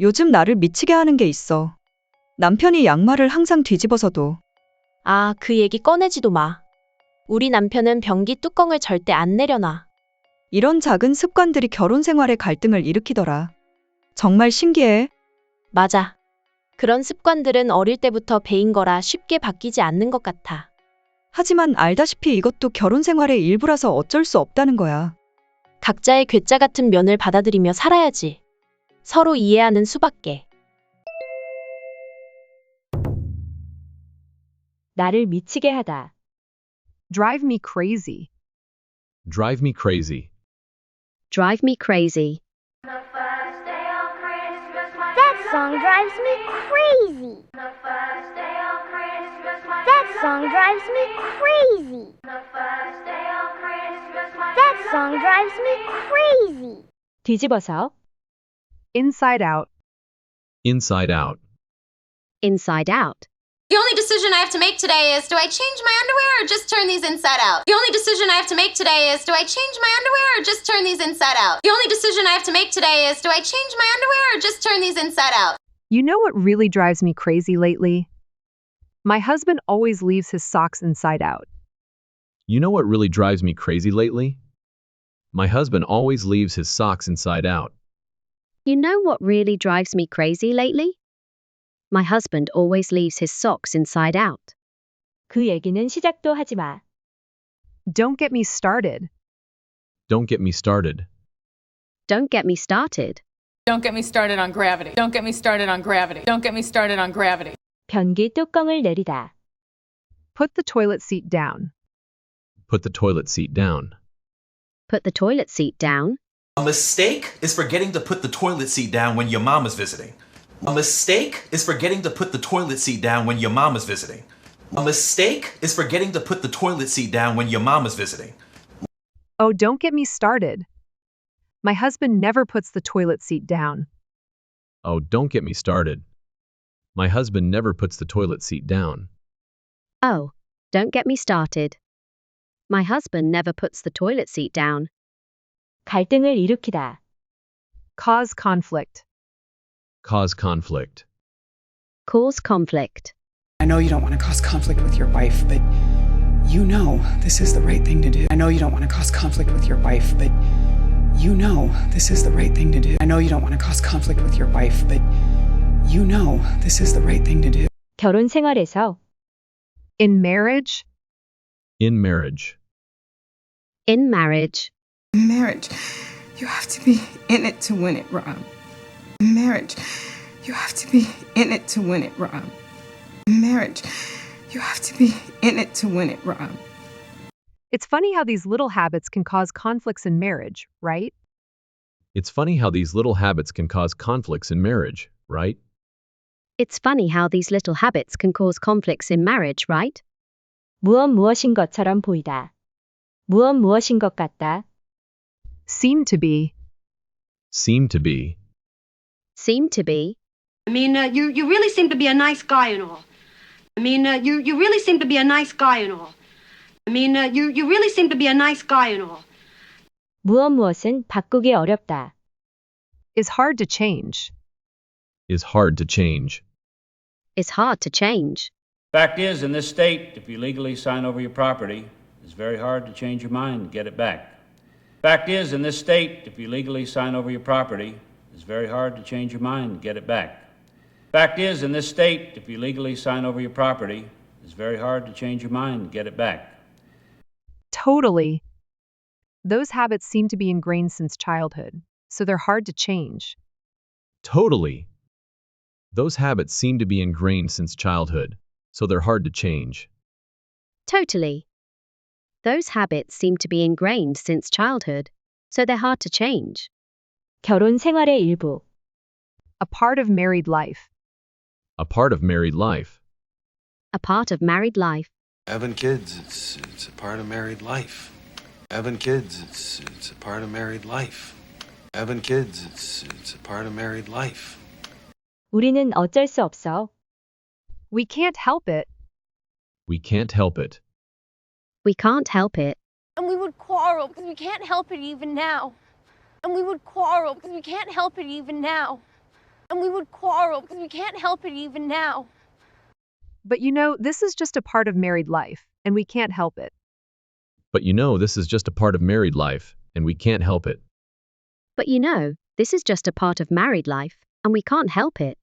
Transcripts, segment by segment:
요즘 나를 미치게 하는 게 있어. 남편이 양말을 항상 뒤집어서도 아, 그 얘기 꺼내지도 마. 우리 남편은 변기 뚜껑을 절대 안 내려놔. 이런 작은 습관들이 결혼 생활에 갈등을 일으키더라. 정말 신기해. 맞아. 그런 습관들은 어릴 때부터 배인 거라 쉽게 바뀌지 않는 것 같아. 하지만 알다시피 이것도 결혼 생활의 일부라서 어쩔 수 없다는 거야. 각자의 괴짜 같은 면을 받아들이며 살아야지. 서로 이해하는 수밖에. 나를 미치게 하다. Drive me crazy. Drive me crazy. Drive me crazy. That song drives me crazy. That song drives me crazy. That song drives me crazy. 뒤집어서 Inside out. Inside out. Inside out. The only decision I have to make today is do I change my underwear or just turn these inside out? The only decision I have to make today is do I change my underwear or just turn these inside out? The only decision I have to make today is do I change my underwear or just turn these inside out? You know what really drives me crazy lately? My husband always leaves his socks inside out. You know what really drives me crazy lately? My husband always leaves his socks inside out. You know what really drives me crazy lately? My husband always leaves his socks inside out. 그 얘기는 시작도 하지 마. Don't get me started. Don't get me started. Don't get me started. Don't get me started on gravity. Don't get me started on gravity. Don't get me started on gravity. 변기 뚜껑을 내리다. Put the toilet seat down. Put the toilet seat down. Put the toilet seat down. A mistake is forgetting to put the toilet seat down when your mom is visiting. A mistake is forgetting to put the toilet seat down when your mom is visiting. A mistake is forgetting to put the toilet seat down when your mom is visiting. Oh, don't get me started. My husband never puts the toilet seat down. Oh, don't get me started. My husband never puts the toilet seat down. Oh, don't get me started. My husband never puts the toilet seat down. 갈등을 일으키다. Cause conflict. Cause conflict. Cause conflict. I know you don't want to cause conflict with your wife, but you know this is the right thing to do. I know you don't want to cause conflict with your wife, but you know this is the right thing to do. I know you don't want to cause conflict with your wife, but you know this is the right thing to do. 결혼 생활에서 In marriage, In marriage. In marriage. In marriage, you have to be in it to win it, Rob. In marriage, you have to be in it to win it, Rob. In marriage, you have to be in it to win it, Rob. it's funny how these little habits can cause conflicts in marriage, right? It's funny how these little habits can cause conflicts in marriage, right? It's funny how these little habits can cause conflicts in marriage, right? 무엇 무엇인 것처럼 보이다. 무엇 무엇인 것 같다. Seem to be. Seem to be. Seem to be. I mean, uh, you, you really seem to be a nice guy and all. I mean, uh, you, you really seem to be a nice guy and all. I mean, uh, you, you really seem to be a nice guy and all. 무엇 무엇은 바꾸기 어렵다. Is hard to change. Is hard to change. It's hard to change. Fact is, in this state, if you legally sign over your property, it's very hard to change your mind and get it back. Fact is, in this state, if you legally sign over your property, it's very hard to change your mind and get it back. Fact is, in this state, if you legally sign over your property, it's very hard to change your mind and get it back. Totally. Those habits seem to be ingrained since childhood, so they're hard to change. Totally. Those habits seem to be ingrained since childhood, so they're hard to change. Totally. Those habits seem to be ingrained since childhood, so they're hard to change. 결혼 생활의 일부. A part of married life. A part of married life. A part of married life. Having kids, it's it's a part of married life. Having kids, it's it's a part of married life. Having kids, it's it's a part of married life. 우리는 어쩔 수 없어. We can't help it. We can't help it. We can't help it. And we would quarrel because we can't help it even now. And we would quarrel because we can't help it even now. and we would quarrel because we can't help it even now. But you know, this is just a part of married life, and we can't help it. But you know this is just a part of married life, and we can't help it. But you know, this is just a part of married life, and we can't help it.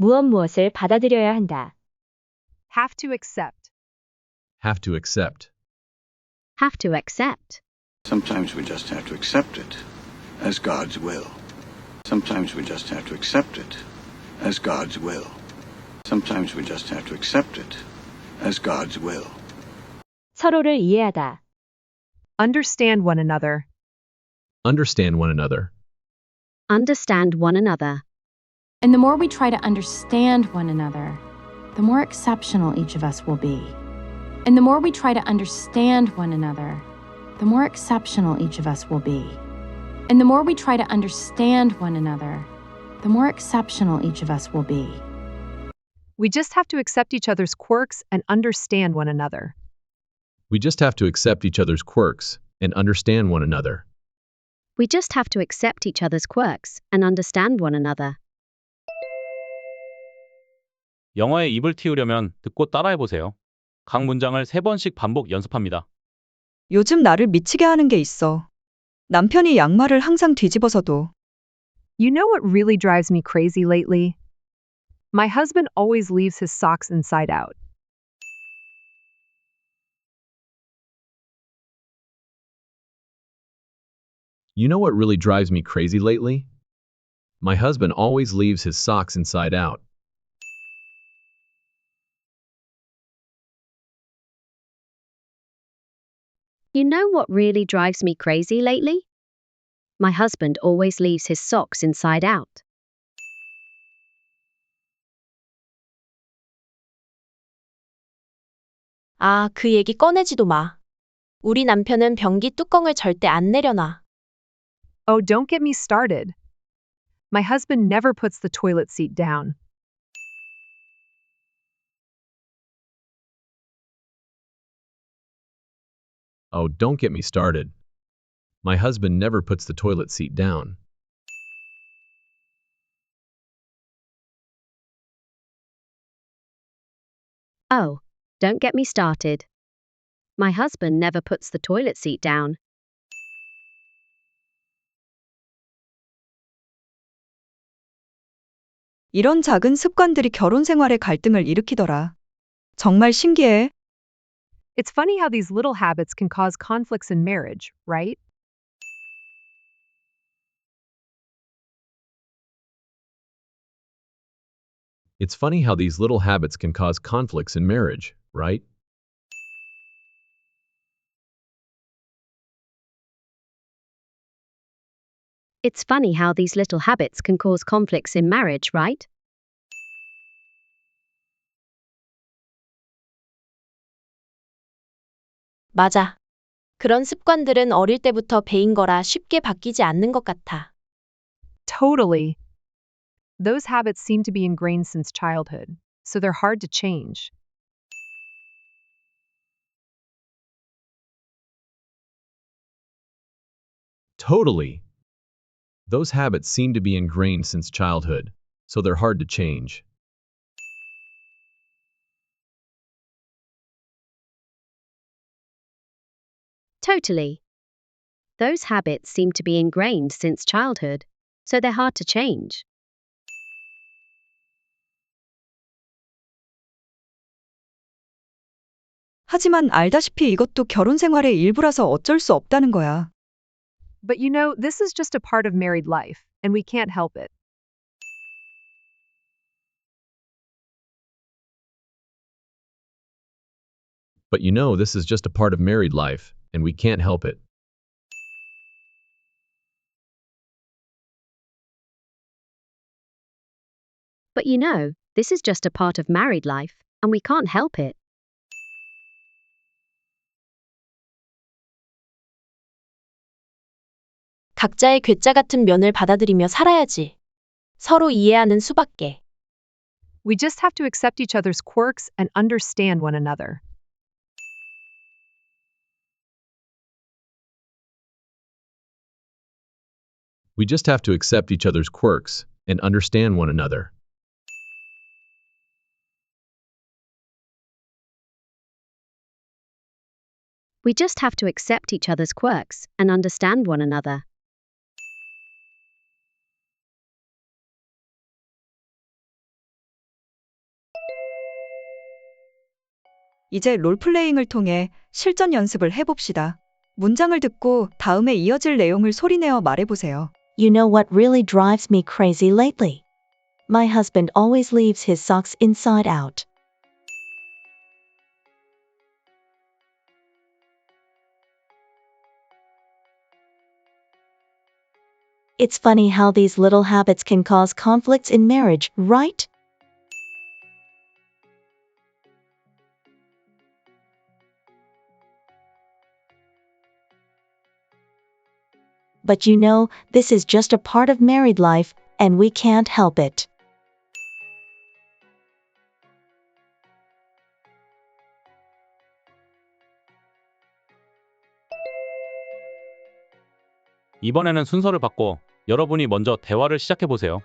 무엇 무엇을 받아들여야 한다. Have to accept. Have to accept. Have to accept. Sometimes we just have to accept it as God's will. Sometimes we just have to accept it as God's will. Sometimes we just have to accept it as God's will. 서로를 이해하다. Understand one another. Understand one another. Understand one another. And the more we try to understand one another, the more exceptional each of us will be. And the more we try to understand one another, the more exceptional each of us will be. And the more we try to understand one another, the more exceptional each of us will be. We just have to accept each other's quirks and understand one another. We just have to accept each other's quirks and understand one another. We just have to accept each other's quirks and understand one another. 영어에 입을 틔우려면 듣고 따라해보세요. 각 문장을 세 번씩 반복 연습합니다. 요즘 나를 미치게 하는 게 있어. 남편이 양말을 항상 뒤집어서도 You know what really drives me crazy lately? My husband always leaves his socks inside out. You know what really drives me crazy lately? My husband always leaves his socks inside out. You know what really drives me crazy lately? My husband always leaves his socks inside out. 아, 그 얘기 꺼내지도 마. 우리 남편은 변기 뚜껑을 절대 안 내려놔. Oh, don't get me started. My husband never puts the toilet seat down. Oh, don't get me started. My husband never puts the toilet seat down. Oh, don't get me started. My husband never puts the toilet seat down. 이런 작은 습관들이 결혼 생활의 갈등을 일으키더라. 정말 신기해. It's funny how these little habits can cause conflicts in marriage, right? It's funny how these little habits can cause conflicts in marriage, right? It's funny how these little habits can cause conflicts in marriage, right? 맞아. 그런 습관들은 어릴 때부터 배인 거라 쉽게 바뀌지 않는 것 같아. Totally. Those habits seem to be ingrained since childhood, so they're hard to change. Totally. Those habits seem to be ingrained since childhood, so they're hard to change. Totally. Those habits seem to be ingrained since childhood, so they're hard to change. 하지만 알다시피 이것도 결혼 생활의 일부라서 어쩔 수 없다는 거야. But you know, this is just a part of married life, and we can't help it. But you know this is just a part of married life, and we can't help it. But you know, this is just a part of married life, and we can't help it. 각자의 괴짜 같은 면을 받아들이며 살아야지. 서로 이해하는 수밖에. We just have to accept each other's quirks and understand one another. We just have to accept each other's quirks and understand one another. We just have to accept each other's quirks and understand one another. 이제 롤플레잉을 통해 실전 연습을 해봅시다. 문장을 듣고 다음에 이어질 내용을 소리내어 말해보세요. You know what really drives me crazy lately? My husband always leaves his socks inside out. It's funny how these little habits can cause conflicts in marriage, right? But you know, this is just a part of married life, and we can't help it. 이번에는 순서를 바꿔 여러분이 먼저 대화를 시작해 보세요.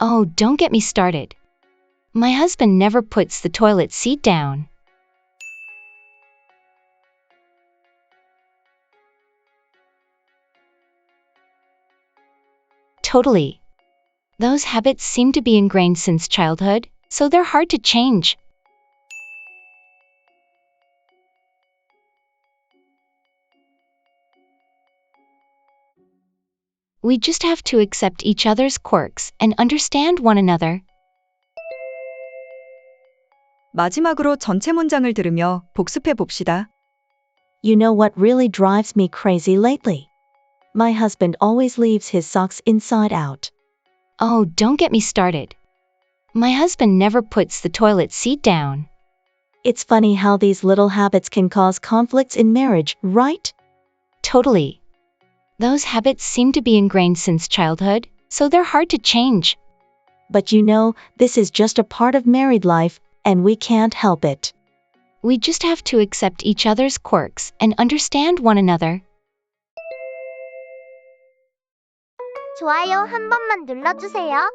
Oh, don't get me started. My husband never puts the toilet seat down. Totally. Those habits seem to be ingrained since childhood, so they're hard to change. We just have to accept each other's quirks and understand one another. 마지막으로 전체 문장을 들으며 복습해 봅시다. You know what really drives me crazy lately? My husband always leaves his socks inside out. Oh, don't get me started. My husband never puts the toilet seat down. It's funny how these little habits can cause conflicts in marriage, right? Totally. Those habits seem to be ingrained since childhood, so they're hard to change. But you know, this is just a part of married life, and we can't help it. We just have to accept each other's quirks and understand one another. 좋아요 한 번만 눌러주세요.